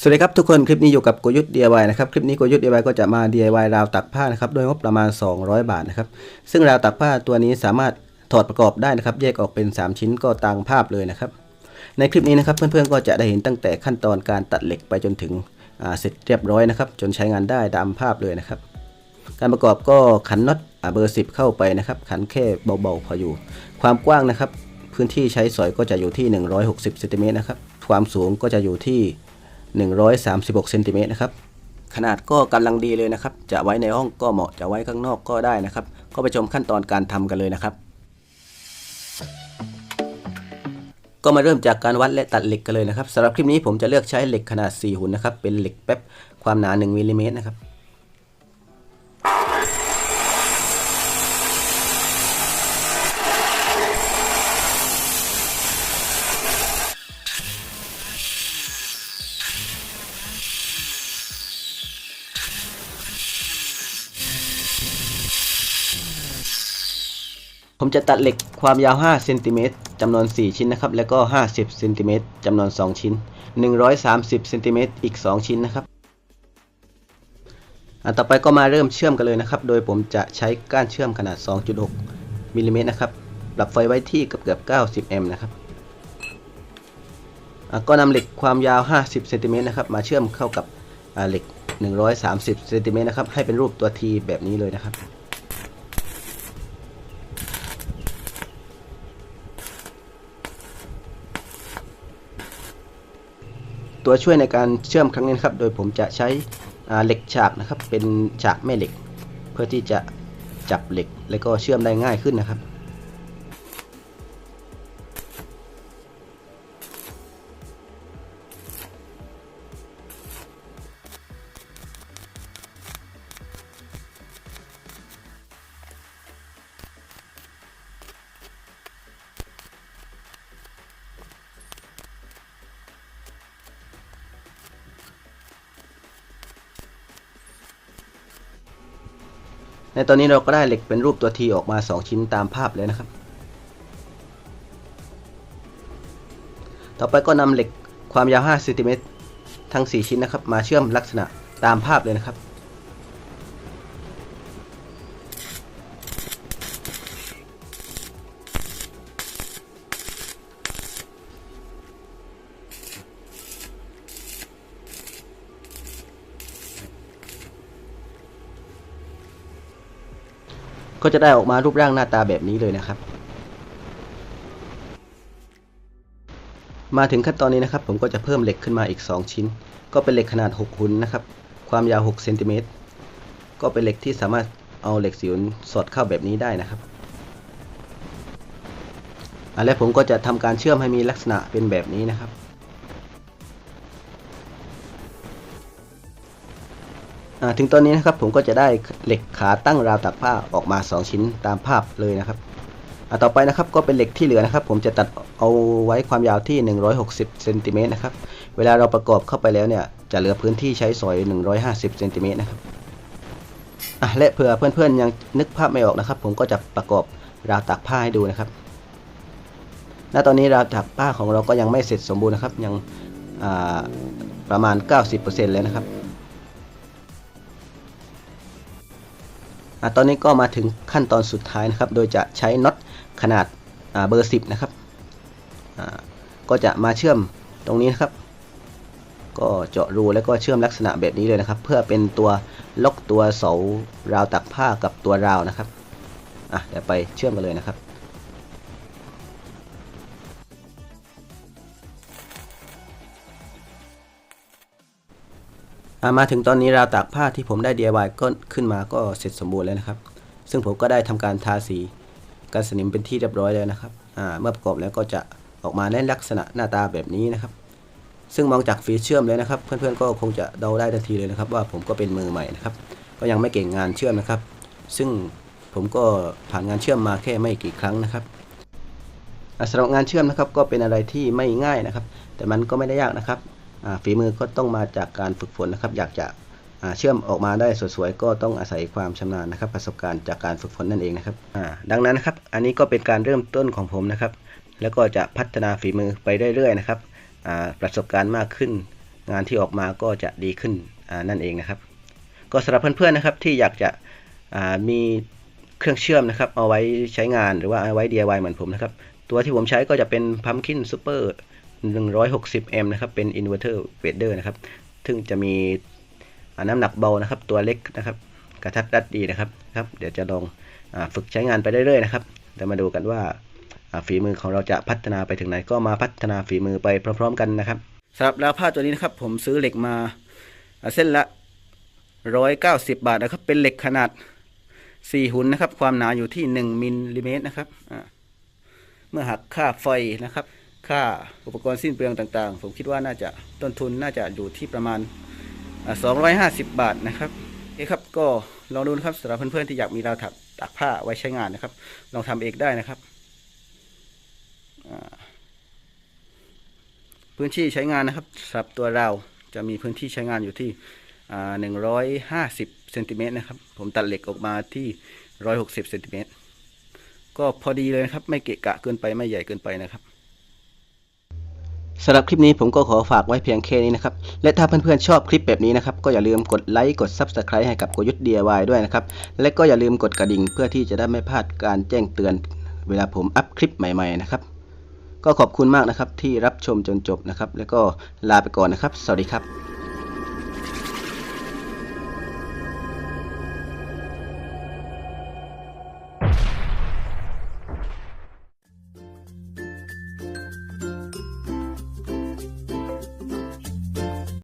สวัสดีครับทุกคนคลิปนี้อยู่กับกยุทธ DIY นะครับคลิปนี้กยุทธ DIY ก็จะมา DIY ราวตักผ้านะครับโดยงบประมาณ 200 บาทนะครับซึ่งราวตักผ้าตัวนี้สามารถถอดประกอบได้นะครับ แยกออกเป็น 3 ชิ้นก็ตามภาพเลยนะครับ ในคลิปนี้นะครับเพื่อนๆก็จะได้เห็นตั้งแต่ขั้นตอนการตัดเหล็กไปจนถึงเสร็จเรียบร้อยนะครับ จนใช้งานได้ตามภาพเลยนะครับ การประกอบก็ขันน็อตเบอร์ 10 เข้าไปนะครับ ขันแค่เบาๆพออยู่ ความกว้างนะครับ พื้นที่ใช้สอยก็จะอยู่ที่ 160เซนติเมตรนะครับความสูงก็จะอยู่ที่ 136เซนติเมตรนะครับขนาดก็กำลังดีเลยนะครับ จะไว้ในห้องก็เหมาะจะไว้ข้างนอกก็ได้นะครับ ก็ไปชมขั้นตอนการทำกันเลยนะครับ ก็มาเริ่มจากการวัดและตัดเหล็กกันเลยนะครับสำหรับคลิปนี้ผมจะเลือกใช้เหล็กขนาด 4 หุ่นนะครับ เป็นเหล็กแป๊บความหนา 1มิลลิเมตรนะครับ ผมจะตัดเหล็กความยาว5เซนติเมตรจำนวน 4 ชิ้นนะครับ แล้วก็ 50เซนติเมตรจำนวน 2 ชิ้น 130เซนติเมตรอีก 2 ชิ้นนะครับอะต่อไปก็มาเริ่มเชื่อมกันเลยนะครับ โดยผมจะใช้ก้านเชื่อมขนาด 2.6มิลลิเมตรนะครับ ปรับไฟไว้ที่เกือบเกือบ90แอมป์นะครับอะก็นำเหล็กความยาว 50เซนติเมตรนะครับ มาเชื่อมเข้ากับเหล็ก 130เซนติเมตรนะครับ ให้เป็นรูปตัว T แบบนี้เลยนะครับ ตัวช่วยในการเชื่อมครั้งนี้นะครับ โดยผมจะใช้เหล็กฉากนะครับ เป็นฉากแม่เหล็ก เพื่อที่จะจับเหล็กแล้วก็เชื่อมได้ง่ายขึ้นนะครับ ในตอนนี้เราก็ได้เหล็กเป็นรูปตัวทีออกมา 2 ชิ้นตามภาพเลยนะครับ ต่อไปก็นำเหล็กความยาว5เซนติเมตรทั้ง 4 ชิ้นนะครับ มาเชื่อมลักษณะตามภาพเลยนะครับ ก็จะได้ออกมารูปร่างหน้าตาแบบนี้เลยนะครับ มาถึงขั้นตอนนี้นะครับ ผมก็จะเพิ่มเหล็กขึ้นมาอีก 2 ชิ้น ก็เป็นเหล็กขนาด6หุ่นนะครับ ความยาว6เซนติเมตรก็เป็นเหล็กที่สามารถเอาเหล็กสีหุ่นสอดเข้าแบบนี้ได้นะครับอะและผมก็จะทำการเชื่อมให้มีลักษณะเป็นแบบนี้นะครับ ถึงตอนนี้นะครับผมก็จะได้เหล็กขาตั้งราวตากผ้าออกมา 2 ชิ้นตามภาพเลยนะครับต่อไปนะครับก็เป็นเหล็กที่เหลือนะครับ ผมจะตัดเอาไว้ความยาวที่ 160เซนติเมตรนะครับเวลาเราประกอบเข้าไปแล้วเนี่ยจะเหลือพื้นที่ใช้สอย 150เซนติเมตรนะครับอะและเผื่อเพื่อนๆยังนึกภาพไม่ออกนะครับ ผมก็จะประกอบราวตากผ้าให้ดูนะครับณตอนนี้ราวตากผ้าของเราก็ยังไม่เสร็จสมบูรณ์นะครับ ยังอ่าประมาณ 90%แล้วนะครับ ตอนนี้ก็มาถึงขั้นตอนสุดท้ายนะครับ โดยจะใช้น็อตขนาดาเบอร์ 10 นะครับ ก็จะมาเชื่อมตรงนี้นะครับ ก็เจาะรูแล้วก็เชื่อมลักษณะแบบนี้เลยนะครับ เพื่อเป็นตัวล็อกตัวเสาราวตักผ้ากับตัวราวนะครับ อะเดี๋ยวไปเชื่อมกันเลยนะครับ มาถึงตอนนี้ราวตากผ้าที่ผมได้ DIY ก็ขึ้นมาก็เสร็จสมบูรณ์แล้วนะครับ ซึ่งผมก็ได้ทำการทาสีกันสนิมเป็นที่เรียบร้อยแล้วนะครับเมื่อประกอบแล้วก็จะออกมาในลักษณะหน้าตาแบบนี้นะครับ ซึ่งมองจากฟีเชื่อมเลยนะครับ เพื่อนๆก็คงจะเดาได้ทันทีเลยนะครับ ว่าผมก็เป็นมือใหม่นะครับ ก็ยังไม่เก่งงานเชื่อมนะครับ ซึ่งผมก็ผ่านงานเชื่อมมาแค่ไม่กี่ครั้งนะครับสำหรับงานเชื่อมนะครับก็เป็นอะไรที่ไม่ง่ายนะครับ แต่มันก็ไม่ได้ยากนะครับ ฝีมือก็ต้องมาจากการฝึกฝนนะครับ อยากจะเชื่อมออกมาได้สวยๆก็ต้องอาศัยความชำนาญนะครับ ประสบการณ์จากการฝึกฝนนั่นเองนะครับดังนั้นนะครับ อันนี้ก็เป็นการเริ่มต้นของผมนะครับ แล้วก็จะพัฒนาฝีมือไปเรื่อยๆนะครับประสบการณ์มากขึ้น งานที่ออกมาก็จะดีขึ้นนั่นเองนะครับ ก็สำหรับเพื่อนๆนะครับที่อยากจะมีเครื่องเชื่อมนะครับ เอาไว้ใช้งานหรือว่าเอาไว้ DIY เหมือนผมนะครับ ตัวที่ผมใช้ก็จะเป็น Pumpkin Super 160M น 160A นะครับ เป็น Inverter Fader นะครับ ซึ่งจะมีน้ำหนักเบานะครับ ตัวเล็กนะครับ กระทัดรัดดีนะครับครับ เดี๋ยวจะลองอฝึกใช้งานไปเรื่อยๆนะครับเดี๋ยวมาดูกันว่าฝีมือของเราจะพัฒนาไปถึงไหน ก็มาพัฒนาฝีมือไปพร้อม ๆ กันนะครับสำหรับแล้วผ้าตัวนี้นะครับ ผมซื้อเหล็กมาเส้นละ 190 บาทนะครับ เป็นเหล็กขนาด 4 หุ่นนะครับ ความหนาอยู่ที่ 1มิลลิเมตรนะครับเมื่อหักค่าไฟนะครับ ค่าอุปกรณ์สิ้นเปลืองต่างๆ ผมคิดว่าน่าจะต้นทุนน่าจะอยู่ที่ประมาณ 250 บาทนะครับโอเครับก็ลองดูนะครับสำหรับเพื่อนๆที่อยากมีราวถักตากผ้าไว้ใช้งานนะครับ ลองทำเองได้นะครับ พื้นที่ใช้งานนะครับสำหรับตัวเราจะมีพื้นที่ใช้งานอยู่ที่อ่าหนึ่งร้อยห้าสิบเซนติเมตรนะครับ ผมตัดเหล็กออกมาที่ร้อยหกสิบเซนติเมตรก็พอดีเลยนะครับ ไม่เกะกะเกินไปไม่ใหญ่เกินไปนะครับ สำหรับคลิปนี้ผมก็ขอฝากไว้เพียงแค่นี้นะครับ และถ้าเพื่อนๆชอบคลิปแบบนี้นะครับ ก็อย่าลืมกดไลค์กด Subscribe ให้กับโกยุทธ DIY ด้วยนะครับ และก็อย่าลืมกดกระดิ่งเพื่อที่จะได้ไม่พลาดการแจ้งเตือน เวลาผมอัพคลิปใหม่ๆนะครับ ก็ขอบคุณมากนะครับที่รับชมจนจบนะครับ แล้วก็ลาไปก่อนนะครับ สวัสดีครับ